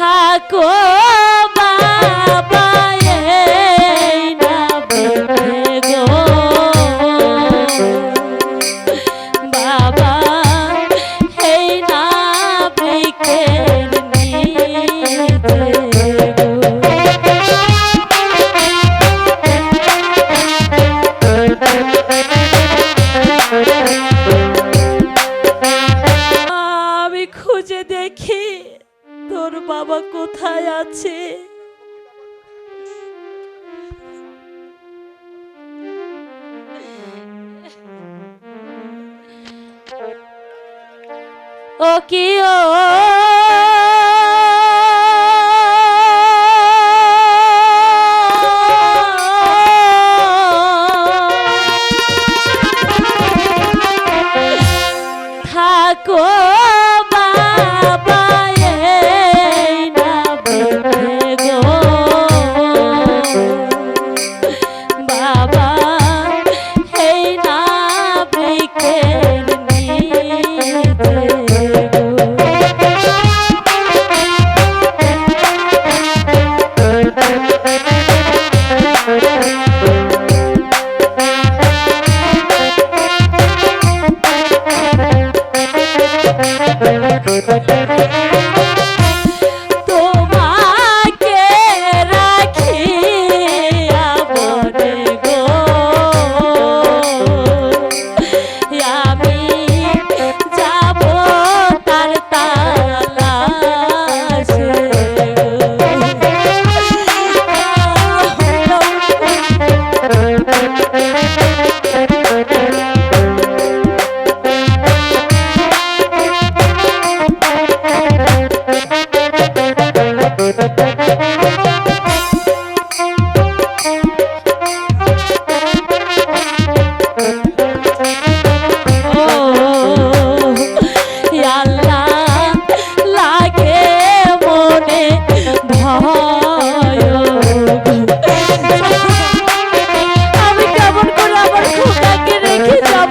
থাকো বাবা কোথায় আছে? ও ও? থাকো। Thank you.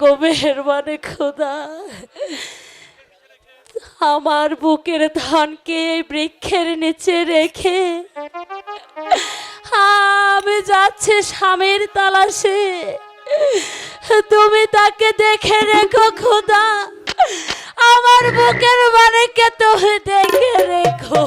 গো মেহরবানে খোদা। আমার বুকের ধানকে বৃক্ষের নিচে রেখে আমি যাচ্ছি স্বামীর তালাশে। তুমি তাকে দেখে রেখো খোদা। আমার বুকের মানেকে তুমি দেখে রেখো।